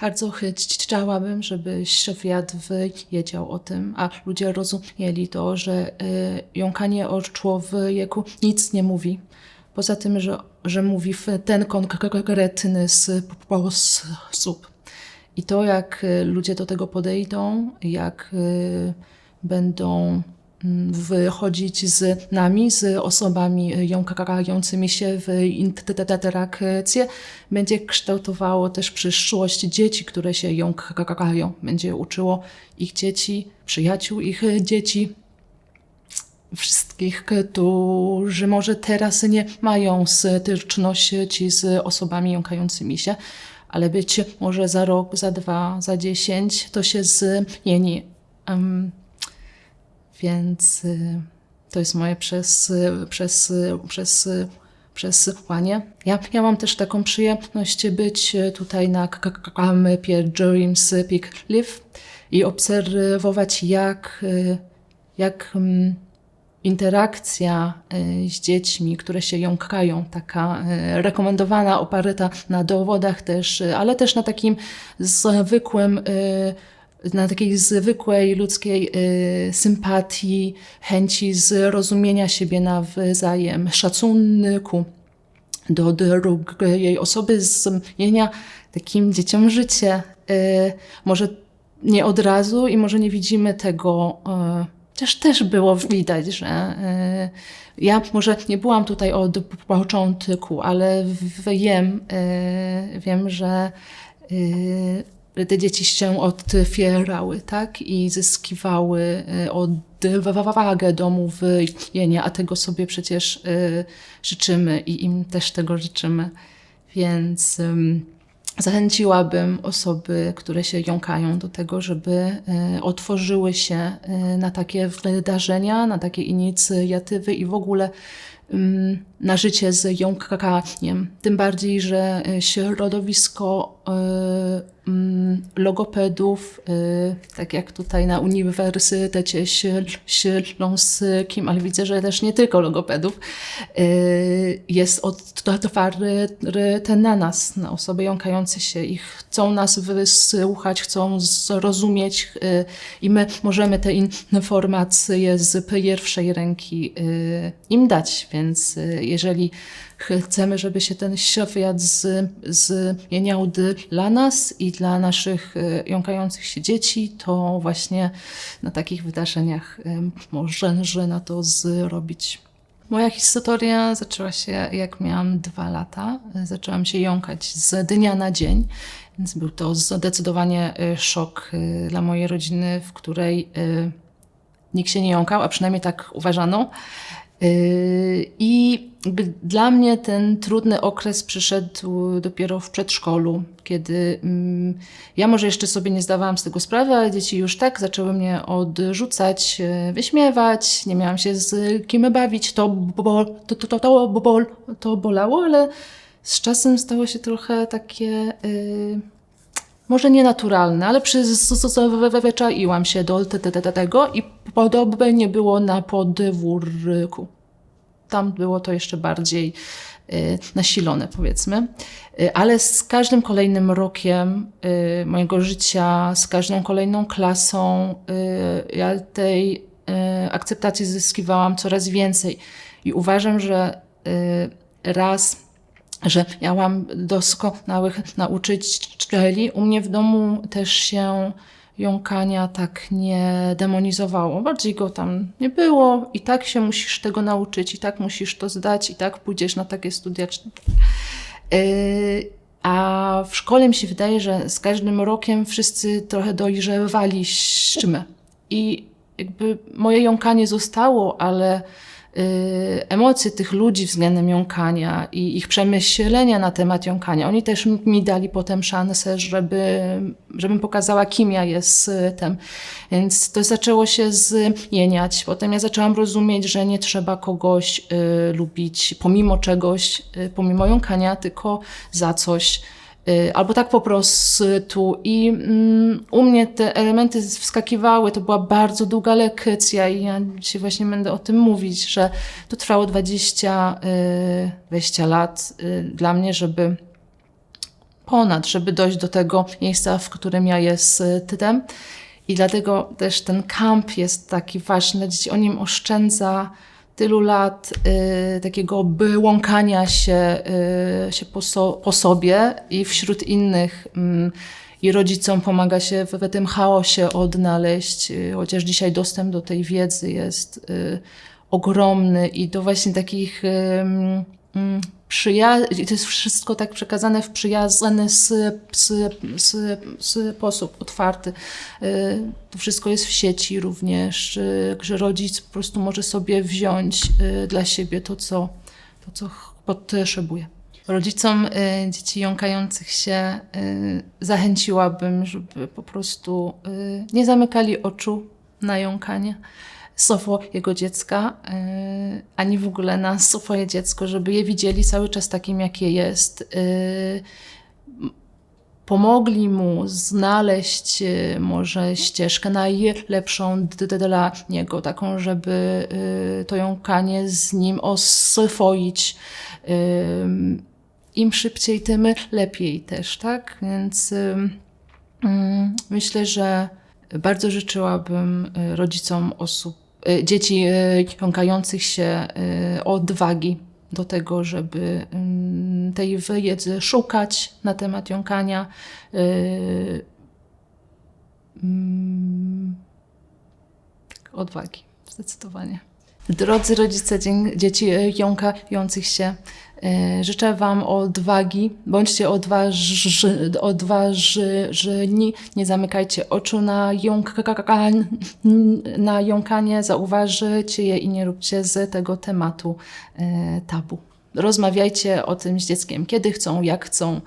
bardzo chciałabym, żeby świat wiedział o tym, a ludzie rozumieli to, że y, jąkanie o człowieku nic nie mówi. Poza tym, że, że mówi w ten konkretny sposób. I to, jak y, ludzie do tego podejdą, jak y, będą wychodzić z nami, z osobami jąkającymi się w interakcję, będzie kształtowało też przyszłość dzieci, które się jąkają. Będzie uczyło ich dzieci, przyjaciół ich dzieci, wszystkich, którzy może teraz nie mają styczności z osobami jąkającymi się, ale być może za rok, za dwa, za dziesięć to się zmieni. Um, więc y, to jest moje przez, przez, przez, przesłanie. Ja, mam też taką przyjemność być tutaj na kampie Dreams Peak Live i obserwować jak, jak um, interakcja y, z dziećmi, które się jąkają, taka y, rekomendowana, oparta na dowodach też, y, ale też na takim zwykłym, na takiej zwykłej ludzkiej sympatii, chęci zrozumienia siebie nawzajem, szacunku do drugiej osoby, zmienia takim dzieciom życie. Może nie od razu i może nie widzimy tego też, też było widać, że y, ja może nie byłam tutaj od początku, ale wiem, y, wiem, że y, te dzieci się otwierały, tak? I zyskiwały odwagę do mówienia, a tego sobie przecież życzymy i im też tego życzymy. Więc zachęciłabym osoby, które się jąkają do tego, żeby e, otworzyły się e, na takie wydarzenia, na takie inicjatywy i w ogóle na życie z jąkaniem. Tym bardziej, że e, środowisko logopedów, y, tak jak tutaj na Uniwersytecie Śląskim, ale widzę, że też nie tylko logopedów, y, jest otwarty na nas, na osoby jąkające się. I chcą nas wysłuchać, chcą zrozumieć y, i my możemy te informacje z pierwszej ręki im dać, więc jeżeli chcemy, żeby się ten świat z, zmieniał dla nas i dla naszych e, jąkających się dzieci, to właśnie na takich wydarzeniach e, może na to zrobić. Moja historia zaczęła się jak miałam dwa lata. Zaczęłam się jąkać z dnia na dzień, więc był to zdecydowanie e, szok dla mojej rodziny, w której nikt się nie jąkał, a przynajmniej tak uważano. I dla mnie ten trudny okres przyszedł dopiero w przedszkolu, kiedy mm, ja może jeszcze sobie nie zdawałam z tego sprawy, ale dzieci już tak zaczęły mnie odrzucać, e, wyśmiewać, nie miałam się z kim bawić, to, bo, to, to, to, to, bol, to bolało, ale z czasem stało się trochę takie... Yy, może nienaturalne, ale przyzwyczaiłam się do tego i podobne było na podwórku. Tam było to jeszcze bardziej y, nasilone, powiedzmy. Y, ale z każdym kolejnym rokiem y, mojego życia, z każdą kolejną klasą, ja tej akceptacji zyskiwałam coraz więcej. I uważam, że raz, że miałam doskonałych nauczycieli, u mnie w domu też się jąkania tak nie demonizowało. Bardziej go tam nie było i tak się musisz tego nauczyć, i tak musisz to zdać, i tak pójdziesz na takie studia. Yy, a w szkole mi się wydaje, że z każdym rokiem wszyscy trochę dojrzewaliśmy. I jakby moje jąkanie zostało, ale Y, emocje tych ludzi względem jąkania i ich przemyślenia na temat jąkania. Oni też mi dali potem szansę, żeby, żebym pokazała, kim ja jestem. Więc to zaczęło się zmieniać. Potem ja zaczęłam rozumieć, że nie trzeba kogoś y, lubić pomimo czegoś, y, pomimo jąkania, tylko za coś. Y, albo tak po prostu. I mm, u mnie te elementy wskakiwały, to była bardzo długa lekcja i ja dzisiaj właśnie będę o tym mówić, że to trwało 20, 20 y, lat y, dla mnie, żeby ponad, żeby dojść do tego miejsca, w którym ja jestem. I dlatego też ten kamp jest taki ważny. O nim oszczędza tylu lat y, takiego błąkania się, y, się po, so, po sobie i wśród innych. mm, I rodzicom pomaga się w, w tym chaosie odnaleźć, y, chociaż dzisiaj dostęp do tej wiedzy jest y, ogromny i do właśnie takich przyja- to jest wszystko tak przekazane w przyjazny sposób, otwarty. Y, To wszystko jest w sieci również, y, że rodzic po prostu może sobie wziąć y, dla siebie to, co, to, co potrzebuje. Rodzicom dzieci jąkających się zachęciłabym, żeby po prostu nie zamykali oczu na jąkanie swojego dziecka, y, ani w ogóle na swoje dziecko, żeby je widzieli cały czas takim, jakie jest. y, pomogli mu znaleźć y, może ścieżkę najlepszą dla niego, taką, żeby to jąkanie z nim oswoić. Im szybciej, tym lepiej też, tak? Więc mm, myślę, że bardzo życzyłabym y, rodzicom osób, y, dzieci y, jąkających się odwagi do tego, żeby ym, tej wiedzy szukać na temat jąkania. mm, Odwagi, zdecydowanie. Drodzy rodzice dzieci jąkających się, życzę Wam odwagi. Bądźcie odważy, odważni, nie zamykajcie oczu na, jąka, na jąkanie, zauważycie je i nie róbcie z tego tematu e, tabu. Rozmawiajcie o tym z dzieckiem, kiedy chcą, jak chcą.